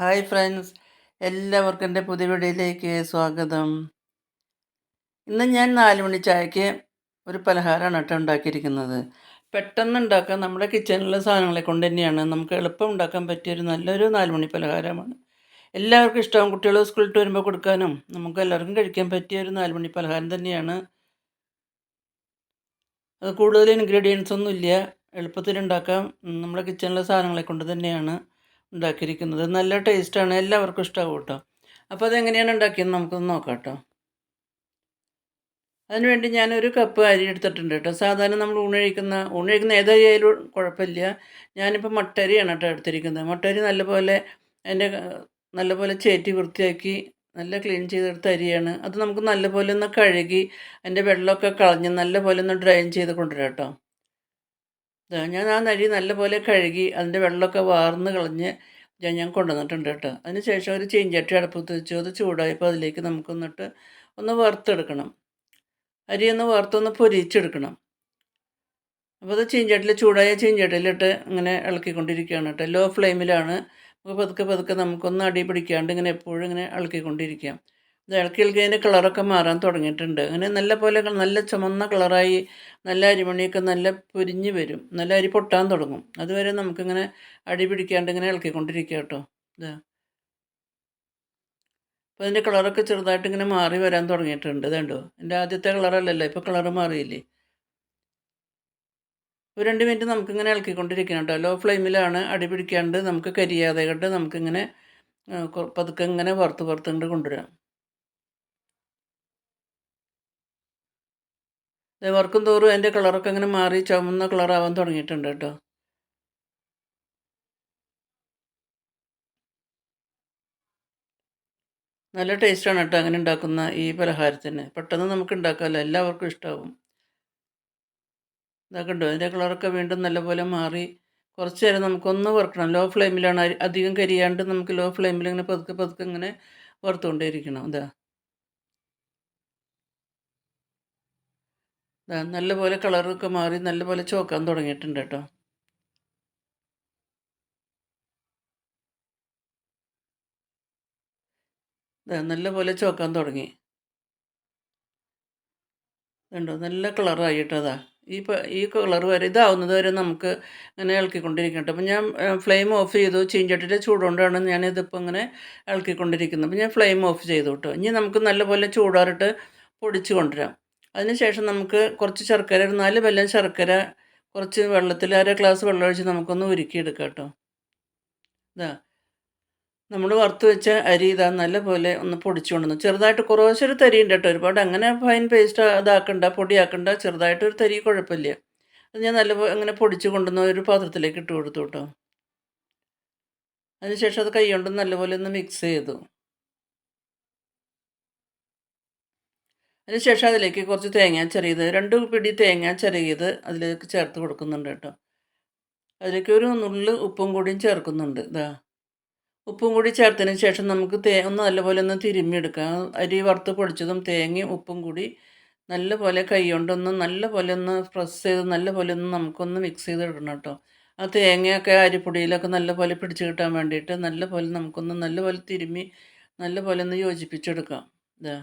Hi friends എല്ലാവർക്കും എന്റെ പുതിയ വീഡിയോയിലേക്ക് സ്വാഗതം. ഇന്ന് ഞാൻ നാല് മണി ചായക്ക് ഒരു പലഹാരമാണ് കേട്ടോ ഉണ്ടാക്കിയിരിക്കുന്നത്. പെട്ടെന്ന് ഉണ്ടാക്കാൻ നമ്മുടെ കിച്ചണിലെ സാധനങ്ങളെ കൊണ്ട് തന്നെയാണ് നമുക്ക് എളുപ്പം ഉണ്ടാക്കാൻ പറ്റിയൊരു നല്ലൊരു നാലുമണി പലഹാരമാണ്. എല്ലാവർക്കും ഇഷ്ടവും കുട്ടികൾ സ്കൂളിൽ വരുമ്പോൾ കൊടുക്കാനും നമുക്ക് എല്ലാവർക്കും കഴിക്കാൻ പറ്റിയ ഒരു നാല് മണി പലഹാരം തന്നെയാണ്. അത് കൂടുതൽ ഇൻഗ്രീഡിയൻസ് ഒന്നുമില്ല. എളുപ്പത്തിൽ ഉണ്ടാക്കാം. നമ്മുടെ കിച്ചണിലെ സാധനങ്ങളെ കൊണ്ട് തന്നെയാണ്. ഉണ്ടാക്കിയിരിക്കുന്നത്. നല്ല ടേസ്റ്റാണ്. എല്ലാവർക്കും ഇഷ്ടമാവും കേട്ടോ. അപ്പോൾ അതെങ്ങനെയാണ് ഉണ്ടാക്കിയെന്ന് നമുക്കൊന്ന് നോക്കാം കേട്ടോ. അതിനുവേണ്ടി ഞാനൊരു കപ്പ് അരി എടുത്തിട്ടുണ്ട് കേട്ടോ. സാധാരണ നമ്മൾ ഊണഴിക്കുന്ന ഊണഴിക്കുന്ന ഏതരിയായാലും കുഴപ്പമില്ല. ഞാനിപ്പോൾ മട്ടരിയാണ് കേട്ടോ എടുത്തിരിക്കുന്നത്. മട്ടരി നല്ലപോലെ അതിന്റെ നല്ലപോലെ ചേറ്റി വൃത്തിയാക്കി നല്ല ക്ലീൻ ചെയ്തെടുത്ത അരിയാണ്. അത് നമുക്ക് നല്ലപോലെ ഒന്ന് കഴുകി അതിന്റെ വെള്ളമൊക്കെ കളഞ്ഞ് നല്ലപോലെ ഒന്ന് ഡ്രൈൻ ചെയ്ത് കൊണ്ടുവരാം കേട്ടോ. ഞാൻ ആ നരി നല്ലപോലെ കഴുകി അതിന്റെ വെള്ളമൊക്കെ വാർന്ന് കളഞ്ഞ് ഞാൻ ഞാൻ കൊണ്ടുവന്നിട്ടുണ്ട് കേട്ടോ. അതിന് ശേഷം ഒരു ചീഞ്ചട്ടി അടുപ്പത്ത് വെച്ചു. അത് ചൂടായപ്പോൾ അതിലേക്ക് നമുക്കൊന്നിട്ട് ഒന്ന് വറുത്തെടുക്കണം. അരി ഒന്ന് വറുത്തൊന്ന് പൊരിച്ചെടുക്കണം. അപ്പോൾ അത് ചീഞ്ചട്ടിൽ ചൂടായ ചീഞ്ചട്ടിയിലിട്ട് ഇങ്ങനെ ഇളക്കിക്കൊണ്ടിരിക്കുകയാണ് കേട്ടോ. ലോ ഫ്ലെയിമിലാണ്. നമുക്ക് പതുക്കെ പതുക്കെ നമുക്കൊന്ന് അടി പിടിക്കാണ്ട് ഇങ്ങനെ എപ്പോഴും ഇങ്ങനെ ഇളക്കിക്കൊണ്ടിരിക്കാം. ഇത് ഇളക്കി ഇളക്കി അതിന്റെ കളറൊക്കെ മാറാൻ തുടങ്ങിയിട്ടുണ്ട്. അങ്ങനെ നല്ല പോലെ നല്ല ചുമന്ന കളറായി നല്ല അരിമണിയൊക്കെ നല്ല പൊരിഞ്ഞ് വരും. നല്ല അരി പൊട്ടാൻ തുടങ്ങും. അതുവരെ നമുക്കിങ്ങനെ അടി പിടിക്കാണ്ട് ഇങ്ങനെ ഇളക്കിക്കൊണ്ടിരിക്കുക കേട്ടോ. ഇതാ അപ്പോൾ അതിന്റെ കളറൊക്കെ ചെറുതായിട്ട് ഇങ്ങനെ മാറി വരാൻ തുടങ്ങിയിട്ടുണ്ട്. ഇതുണ്ടോ? എന്റെ ആദ്യത്തെ കളറല്ലല്ലോ. ഇപ്പോൾ കളറ് മാറിയില്ലേ? ഒരു രണ്ട് മിനിറ്റ് നമുക്കിങ്ങനെ ഇളക്കിക്കൊണ്ടിരിക്കണം കേട്ടോ. ലോ ഫ്ലെയിമിലാണ് അടി പിടിക്കാണ്ട് നമുക്ക് കരിയാതെ കണ്ട് നമുക്കിങ്ങനെ പതുക്കെ ഇങ്ങനെ വറുത്ത് വറുത്തുകൊണ്ട് കൊണ്ടുവരാം. വറുക്കും തോറും അതിന്റെ കളറൊക്കെ അങ്ങനെ മാറി ചുമന്ന കളറാവാൻ തുടങ്ങിയിട്ടുണ്ട് കേട്ടോ. നല്ല ടേസ്റ്റാണ് കേട്ടോ അങ്ങനെ ഉണ്ടാക്കുന്ന ഈ പലഹാരത്തിന്. പെട്ടെന്ന് നമുക്ക് ഉണ്ടാക്കാമല്ലോ എല്ലാവർക്കും ഇഷ്ടമാവും ഇതൊക്കെ ഉണ്ടോ അതിന്റെ കളറൊക്കെ വീണ്ടും നല്ലപോലെ മാറി. കുറച്ച് നേരം നമുക്കൊന്ന് വറുക്കണം. ലോ ഫ്ലെയിമിലാണ് അധികം കരിയാണ്ട് നമുക്ക് ലോ ഫ്ലെയിമിൽ ഇങ്ങനെ പതുക്കെ പതുക്കെ ഇങ്ങനെ വറുത്തുകൊണ്ടേയിരിക്കണം. ഇതാ. നല്ലപോലെ കളറൊക്കെ മാറി നല്ലപോലെ ചോക്കാൻ തുടങ്ങിയിട്ടുണ്ട് കേട്ടോ. നല്ലപോലെ ചോക്കാൻ തുടങ്ങി. കണ്ടോ നല്ല കളറായി കേട്ടോ അതാ. ഈ ഈ കളർ വരെ ഇതാവുന്നത് വരെ നമുക്ക് ഇങ്ങനെ ഇളക്കിക്കൊണ്ടിരിക്കട്ടെ അപ്പം ഞാൻ ഫ്ലെയിം ഓഫ് ചെയ്തു. ചീഞ്ചട്ടിയുടെ ചൂടുകൊണ്ടാണ് ഞാനിതിപ്പോൾ ഇങ്ങനെ ഇളക്കിക്കൊണ്ടിരിക്കുന്നത്. അപ്പോൾ ഞാൻ ഫ്ലെയിം ഓഫ് ചെയ്തു കേട്ടോ. ഇനി നമുക്ക് നല്ലപോലെ ചൂടാറിട്ട് പൊടിച്ച് കൊണ്ടുവരാം. അതിനുശേഷം നമുക്ക് കുറച്ച് ശർക്കര ഒരു നാല് വെല്ലം ശർക്കര കുറച്ച് വെള്ളത്തിൽ അര ഗ്ലാസ് വെള്ളം ഒഴിച്ച് നമുക്കൊന്ന് ഉരുക്കിയെടുക്കാം കേട്ടോ. ഇതാ നമ്മൾ വറുത്ത് വെച്ച അരി ഇതാ നല്ലപോലെ ഒന്ന് പൊടിച്ചു കൊണ്ടുവന്നു. ചെറുതായിട്ട് ഒരു തരി ഉണ്ട് കേട്ടോ. ഒരുപാട് അങ്ങനെ ഫൈൻ പേസ്റ്റ് ഇതാക്കണ്ട പൊടിയാക്കണ്ട ചെറുതായിട്ട് ഒരു തരി കുഴപ്പമില്ല. അത് ഞാൻ നല്ലപോലെ അങ്ങനെ പൊടിച്ചു കൊണ്ടുവന്ന ഒരു പാത്രത്തിലേക്ക് ഇട്ട് കൊടുത്തു കേട്ടോ. അതിനുശേഷം അത് കൈ കൊണ്ട് നല്ലപോലെ ഒന്ന് മിക്സ് ചെയ്തു. അതിനുശേഷം അതിലേക്ക് കുറച്ച് തേങ്ങ ചെറിയത് രണ്ട് പിടി തേങ്ങ ചെറിയത് അതിലേക്ക് ചേർത്ത് കൊടുക്കുന്നുണ്ട് കേട്ടോ. അതിലേക്ക് ഒരു നുള്ള് ഉപ്പും കൂടിയും ചേർക്കുന്നുണ്ട് ഇതാ ഉപ്പും കൂടി ചേർത്തതിന് ശേഷം നമുക്ക് തേ ഒന്ന് നല്ലപോലെ ഒന്ന് തിരുമ്മിയെടുക്കാം. അരി വറുത്ത് പൊടിച്ചതും തേങ്ങയും ഉപ്പും കൂടി നല്ലപോലെ കൈ കൊണ്ടൊന്ന് നല്ലപോലെ ഒന്ന് പ്രസ് ചെയ്ത് നല്ലപോലെ ഒന്ന് നമുക്കൊന്ന് മിക്സ് ചെയ്തെടുക്കണം കേട്ടോ. ആ തേങ്ങയൊക്കെ അരിപ്പൊടിയിലൊക്കെ നല്ലപോലെ പിടിച്ച് കിട്ടാൻ വേണ്ടിയിട്ട് നല്ലപോലെ നമുക്കൊന്ന് നല്ലപോലെ തിരുമ്മി നല്ലപോലെ ഒന്ന് യോജിപ്പിച്ചെടുക്കാം ഇതാ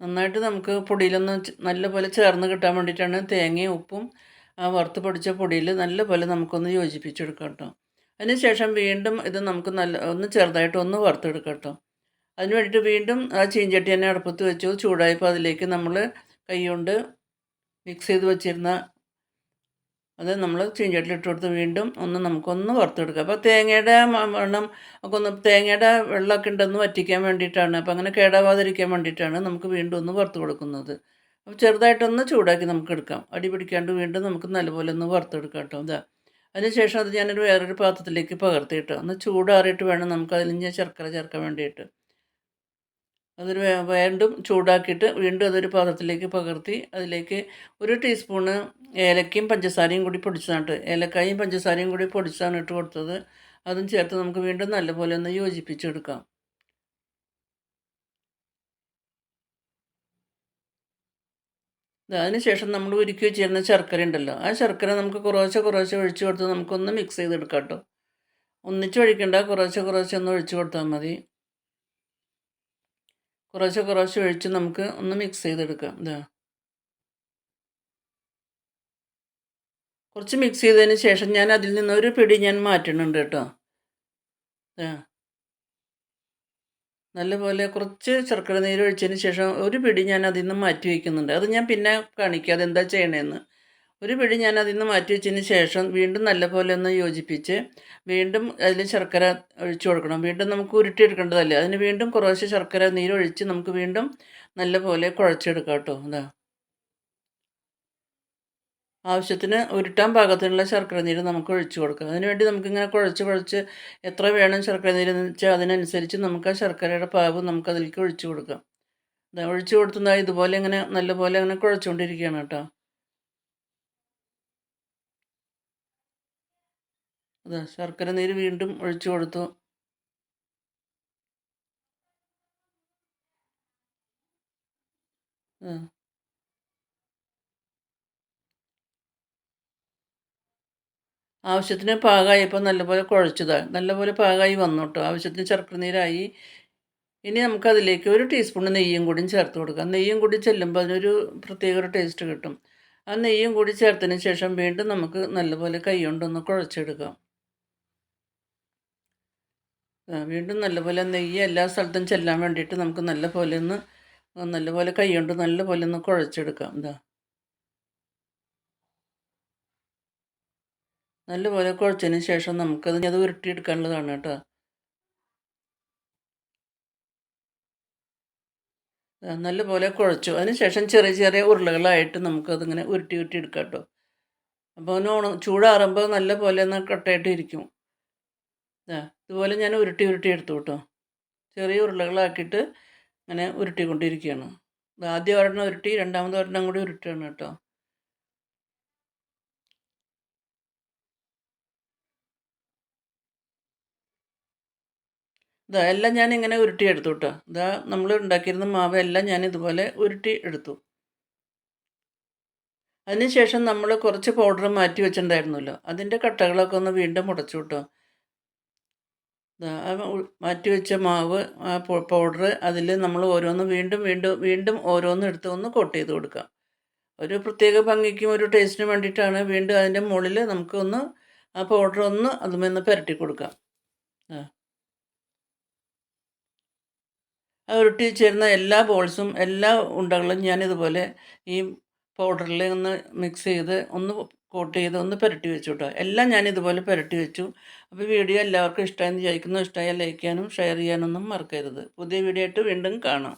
നന്നായിട്ട് നമുക്ക് പൊടിയിലൊന്ന് നല്ലപോലെ ചേർന്ന് കിട്ടാൻ വേണ്ടിയിട്ടാണ് തേങ്ങയും ഉപ്പും ആ വറുത്ത് പൊടിച്ച പൊടിയിൽ നല്ലപോലെ നമുക്കൊന്ന് യോജിപ്പിച്ചെടുക്കാം കേട്ടോ. അതിനുശേഷം വീണ്ടും ഇത് നമുക്ക് നല്ല ഒന്ന് ചെറുതായിട്ട് ഒന്ന് വറുത്തെടുക്കാം കേട്ടോ. അതിന് വേണ്ടിയിട്ട് വീണ്ടും ആ ചീഞ്ചട്ടി തന്നെ അടുപ്പത്ത് വെച്ചു. ചൂടായപ്പോൾ അതിലേക്ക് നമ്മൾ കൈ കൊണ്ട് മിക്സ് ചെയ്ത് വെച്ചിരുന്ന അത് നമ്മൾ ചീഞ്ചട്ടിലിട്ട് കൊടുത്ത് വീണ്ടും ഒന്ന് നമുക്കൊന്ന് വറുത്തെടുക്കാം അപ്പോൾ തേങ്ങയുടെ വെള്ളം ഒക്കെ ഒന്ന് തേങ്ങയുടെ വെള്ളമൊക്കെ ഉണ്ടെന്ന് വറ്റിക്കാൻ വേണ്ടിയിട്ടാണ്. അപ്പോൾ അങ്ങനെ കേടാവാതിരിക്കാൻ വേണ്ടിയിട്ടാണ് നമുക്ക് വീണ്ടും ഒന്ന് വറുത്ത് കൊടുക്കുന്നത്. അപ്പോൾ ചെറുതായിട്ടൊന്ന് ചൂടാക്കി നമുക്ക് എടുക്കാം. അടി പിടിക്കാണ്ട് വീണ്ടും നമുക്ക് നല്ലപോലെ ഒന്ന് വറുത്തെടുക്കാം കേട്ടോ. ഇതാ. അതിനുശേഷം അത് ഞാനൊരു വേറൊരു പാത്രത്തിലേക്ക് പകർത്തിയിട്ട് ഒന്ന് ചൂടാറിയിട്ട് വേണം നമുക്ക് അതിൽ ഞാൻ ശർക്കര ചേർക്കാൻ വേണ്ടിയിട്ട്. അതൊരു വീണ്ടും ചൂടാക്കിയിട്ട് വീണ്ടും അതൊരു പാത്രത്തിലേക്ക് പകർത്തി അതിലേക്ക് ഒരു ടീസ്പൂണ് ഏലക്കയും പഞ്ചസാരയും കൂടി പൊടിച്ചതാണ് ഏലക്കായും പഞ്ചസാരയും കൂടി പൊടിച്ചാണ് ഇട്ട് കൊടുത്തത്. അതും ചേർത്ത് നമുക്ക് വീണ്ടും നല്ലപോലെ ഒന്ന് യോജിപ്പിച്ചെടുക്കാം. അതിന് ശേഷം നമ്മൾ ഉരുക്കി വെച്ചിരുന്ന ശർക്കര ഉണ്ടല്ലോ ആ ശർക്കര നമുക്ക് കുറേശ്ശെ കുറേശ്ശെ ഒഴിച്ച് കൊടുത്ത് നമുക്കൊന്ന് മിക്സ് ചെയ്തെടുക്കാം കേട്ടോ. ഒന്നിച്ച് ഒഴിക്കണ്ട കുറേശ്ശെ കുറേശ്ശെ ഒന്ന് ഒഴിച്ച് കൊടുത്താൽ മതി. കുറേശ്ശെ കുറേശ്ശെ ഒഴിച്ച് നമുക്ക് ഒന്ന് മിക്സ് ചെയ്തെടുക്കാം. ഇതാ കുറച്ച് മിക്സ് ചെയ്തതിന് ശേഷം ഞാൻ അതിൽ നിന്ന് ഒരു പിടി ഞാൻ മാറ്റുന്നുണ്ട് കേട്ടോ. നല്ലപോലെ കുറച്ച് ശർക്കര നീര് ഒഴിച്ചതിന് ശേഷം ഒരു പിടി ഞാൻ അതിൽ നിന്ന് മാറ്റി വയ്ക്കുന്നുണ്ട് അത് ഞാൻ പിന്നെ കാണിക്കാം അതെന്താ ചെയ്യണതെന്ന് ഒരു പിടി ഞാൻ അതിൽ നിന്ന് മാറ്റി വെച്ചതിന് ശേഷം വീണ്ടും നല്ലപോലെ ഒന്ന് യോജിപ്പിച്ച് വീണ്ടും അതിൽ ശർക്കര ഒഴിച്ചു കൊടുക്കണം. വീണ്ടും നമുക്ക് ഉരുട്ടിയെടുക്കേണ്ടതല്ലേ അതിന് വീണ്ടും കുറേശ്ശെ ശർക്കര നീരൊഴിച്ച് നമുക്ക് വീണ്ടും നല്ലപോലെ കുഴച്ചെടുക്കാം കേട്ടോ. അതാ ആവശ്യത്തിന് ഉരുട്ടാൻ പാകത്തിനുള്ള ശർക്കര നീര് നമുക്ക് ഒഴിച്ചു കൊടുക്കാം. അതിനുവേണ്ടി നമുക്കിങ്ങനെ കുഴച്ച് കുഴച്ച് എത്ര വേണം ശർക്കര നീര് എന്ന് വെച്ചാൽ അതിനനുസരിച്ച് നമുക്ക് ആ ശർക്കരയുടെ പാവ് നമുക്ക് അതിലേക്ക് ഒഴിച്ചു കൊടുക്കാം. ഒഴിച്ചു കൊടുത്തുന്ന ഇതുപോലെ ഇങ്ങനെ നല്ലപോലെ അങ്ങനെ കുഴച്ചുകൊണ്ടിരിക്കുകയാണ് കേട്ടോ. അതാ ശർക്കര നീര് വീണ്ടും ഒഴിച്ചു കൊടുത്തു. ആവശ്യത്തിന് പാകമായപ്പോൾ നല്ലപോലെ കുഴച്ചതാണ് നല്ലപോലെ പാകമായി വന്നു കേട്ടോ ആവശ്യത്തിന് ശർക്കര നീരായി. ഇനി നമുക്കതിലേക്ക് ഒരു ടീസ്പൂൺ നെയ്യും കൂടിയും ചേർത്ത് കൊടുക്കാം. നെയ്യും കൂടി ചെല്ലുമ്പോൾ അതിനൊരു പ്രത്യേക ഒരു ടേസ്റ്റ് കിട്ടും. ആ നെയ്യും കൂടി ചേർത്തതിന് ശേഷം വീണ്ടും നമുക്ക് നല്ലപോലെ കൈ കൊണ്ടൊന്ന് കുഴച്ചെടുക്കാം. വീണ്ടും നല്ലപോലെ നെയ്യ് എല്ലാ സ്ഥലത്തും ചെല്ലാൻ വേണ്ടിയിട്ട് നമുക്ക് നല്ലപോലെ ഒന്ന് നല്ലപോലെ കൈ കൊണ്ട് നല്ലപോലെ ഒന്ന് കുഴച്ചെടുക്കാം. എന്താ നല്ലപോലെ കുഴച്ചതിന് ശേഷം നമുക്കത് അത് ഉരുട്ടിയെടുക്കാനുള്ളതാണ് കേട്ടോ. നല്ലപോലെ കുഴച്ചു. അതിന് ശേഷം ചെറിയ ചെറിയ ഉരുളകളായിട്ട് നമുക്കതിങ്ങനെ ഉരുട്ടി ഉരുട്ടി എടുക്കാം കേട്ടോ. അപ്പോൾ നോണം ചൂടാറുമ്പോൾ നല്ലപോലെ ഒന്ന് കട്ടയായിട്ട് ഇരിക്കും. ഇതുപോലെ ഞാൻ ഉരുട്ടി ഉരുട്ടി എടുത്തു കേട്ടോ. ചെറിയ ഉരുളകളാക്കിയിട്ട് അങ്ങനെ ഉരുട്ടിക്കൊണ്ടിരിക്കുകയാണ്. ആദ്യം ഒരെണ്ണം ഉരുട്ടി രണ്ടാമത് ഒരെണ്ണം കൂടി ഉരുട്ടുകയാണ് കേട്ടോ. ഇതാ എല്ലാം ഞാൻ ഇങ്ങനെ ഉരുട്ടി എടുത്തു കേട്ടോ. ഇതാ നമ്മൾ ഉണ്ടാക്കിയിരുന്ന മാവ് എല്ലാം ഞാൻ ഇതുപോലെ ഉരുട്ടി എടുത്തു. അതിനുശേഷം നമ്മൾ കുറച്ച് പൗഡർ മാറ്റി വെച്ചിട്ടുണ്ടായിരുന്നല്ലോ. അതിന്റെ കട്ടകളൊക്കെ ഒന്ന് വീണ്ടും മുടച്ചു കേട്ടോ. മാറ്റി വെച്ച മാവ് പൗഡർ അതിൽ നമ്മൾ ഓരോന്ന് വീണ്ടും വീണ്ടും വീണ്ടും ഓരോന്ന് എടുത്ത് ഒന്ന് കോട്ട് ചെയ്ത് കൊടുക്കാം. ഒരു പ്രത്യേക ഭംഗിക്കും ഒരു ടേസ്റ്റിനും വേണ്ടിയിട്ടാണ് വീണ്ടും അതിന്റെ മുകളിൽ നമുക്കൊന്ന് ആ പൗഡർ ഒന്ന് അതുമെന്ന് പുരട്ടി കൊടുക്കാം. ആ ഉരുട്ടി ചേരുന്ന എല്ലാ ബോൾസും എല്ലാ ഉണ്ടകളും ഞാനിതുപോലെ ഈ പൗഡറിൽ ഒന്ന് മിക്സ് ചെയ്ത് ഒന്ന് കോട്ട് ചെയ്ത് ഒന്ന് പുരട്ടി വെച്ചു കേട്ടോ എല്ലാം ഞാൻ ഇതുപോലെ പുരട്ടി വെച്ചു. അപ്പോൾ വീഡിയോ എല്ലാവർക്കും ഇഷ്ടമായെന്ന് ചോദിക്കുന്നു ഇഷ്ടമായ ലൈക്ക് ചെയ്യാനും ഷെയർ ചെയ്യാനൊന്നും മറക്കരുത്. പുതിയ വീഡിയോ ആയിട്ട് വീണ്ടും കാണാം.